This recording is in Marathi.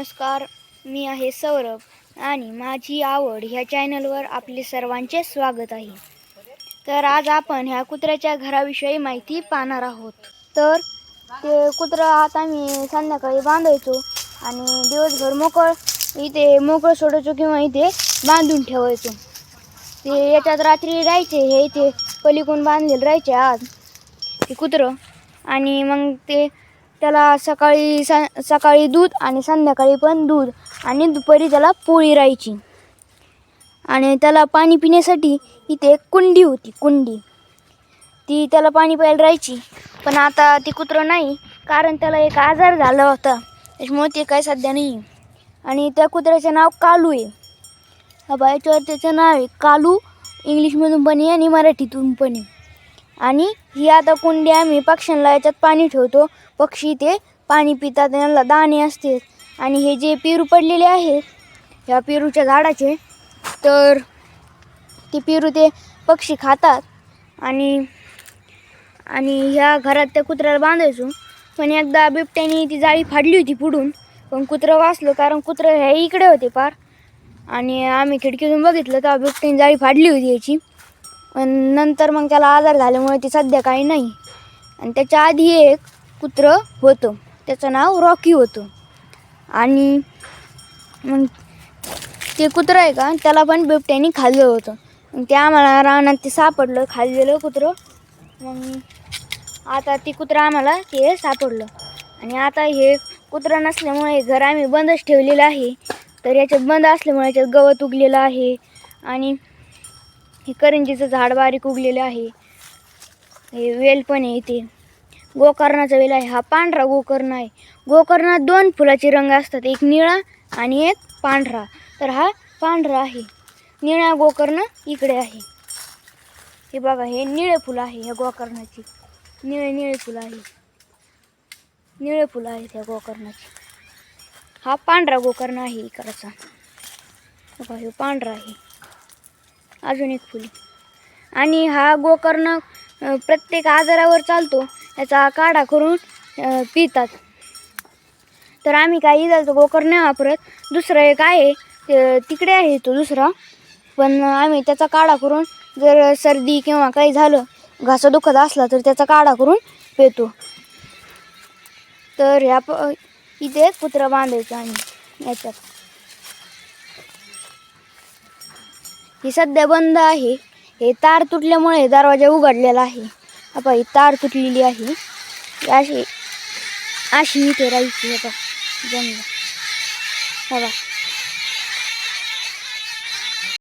नमस्कार मी आहे सौरभ आणि माझी आवड ह्या चॅनलवर आपले सर्वांचे स्वागत आहे. तर आज आपण ह्या कुत्र्याच्या घराविषयी माहिती पाहणार आहोत. तर ते कुत्रं आता आम्ही संध्याकाळी बांधायचो आणि दिवसभर मोकळ इथे मोकळं सोडायचो किंवा इथे बांधून ठेवायचो. ते याच्यात रात्री राहायचे हे इथे पलिकून बांधलेले राहायचे आज. ते कुत्रं आणि मग ते त्याला सकाळी सा सकाळी दूध आणि संध्याकाळी पण दूध आणि दुपारी त्याला पोळी राहायची. आणि त्याला पाणी पिण्यासाठी इथे एक कुंडी होती कुंडी. ती त्याला पाणी प्यायला राहायची पण आता ती कुत्रं नाही कारण त्याला एक आजार झाला होता. त्याच्यामुळे ते काय सध्या नाही. आणि त्या कुत्र्याचं नाव कालू आहे. हा बा याच्यावर त्याचं नाव आहे कालू. इंग्लिशमधून पण आहे आणि मराठीतून पण आहे. आणि ही आता कुंडी आम्ही पक्ष्यांना याच्यात पाणी ठेवतो. पक्षी ते पाणी पितात त्यांना दाणे असते. आणि हे जे पेरू पडलेले आहेत ह्या पेरूच्या झाडाचे तर ते पेरू ते पक्षी खातात. आणि आणि ह्या घरात त्या कुत्र्याला बांधायचो. पण एकदा बिबट्याने ती जाळी फाडली होती पुढून. पण कुत्रं वाचलं कारण कुत्रं हे इकडे होते पार. आणि आम्ही खिडकीतून बघितलं तर बिबट्याने जाळी फाडली होती याची. नंतर मग त्याला आजार झाल्यामुळे ते सध्या काही नाही. आणि त्याच्या आधी एक कुत्रं होतं. त्याचं नाव रॉकी होतं. आणि मग ते कुत्रं आहे का त्याला पण बिबट्याने खाल्लं होतं. मग ते आम्हाला रानात ते सापडलं खाल्लेलं कुत्रं. मग आता ते कुत्रं आम्हाला ते सापडलं. आणि आता हे कुत्रं नसल्यामुळे घर आम्ही बंदच ठेवलेलं आहे. तर याच्यात बंद असल्यामुळे याच्यात गवत उगलेलं आहे. आणि हे करंजीचं झाड बारीक उगलेलं आहे. हे वेल पण आहे इथे. गोकर्णाचा वेल आहे. हा पांढरा गोकर्ण आहे. गोकर्णात दोन फुलाचे रंग असतात. एक निळा आणि एक पांढरा. तर हा पांढरा आहे. निळा गोकर्ण इकडे आहे. हे बघा हे निळे फुलं आहे ह्या गोकर्णाची. निळे निळे फुलं आहे. निळे फुलं आहेत ह्या गोकर्णाची. हा पांढरा गोकर्ण आहे इकडचा. बघा हे पांढरा आहे. अजून एक फुल. आणि हा गोकर्ण प्रत्येक आजारावर चालतो याचा काढा करून पितात. तर आम्ही काही जातो गोकर्ण वापरत दुसरं एक आहे तिकडे आहे तो दुसरा. पण आम्ही त्याचा काढा करून जर सर्दी किंवा काही झालं घासा दुखत असला तर त्याचा काढा करून पितो. तर ह्या प इथे कुत्रा बांधायचं आम्ही याच्यात. ही सध्या बंद आहे. हे तार तुटल्यामुळे दरवाजा उघडलेला आहे. आपण ही तार तुटलेली आहे. अशी अशी इथे राहायची आता जमलं बघा.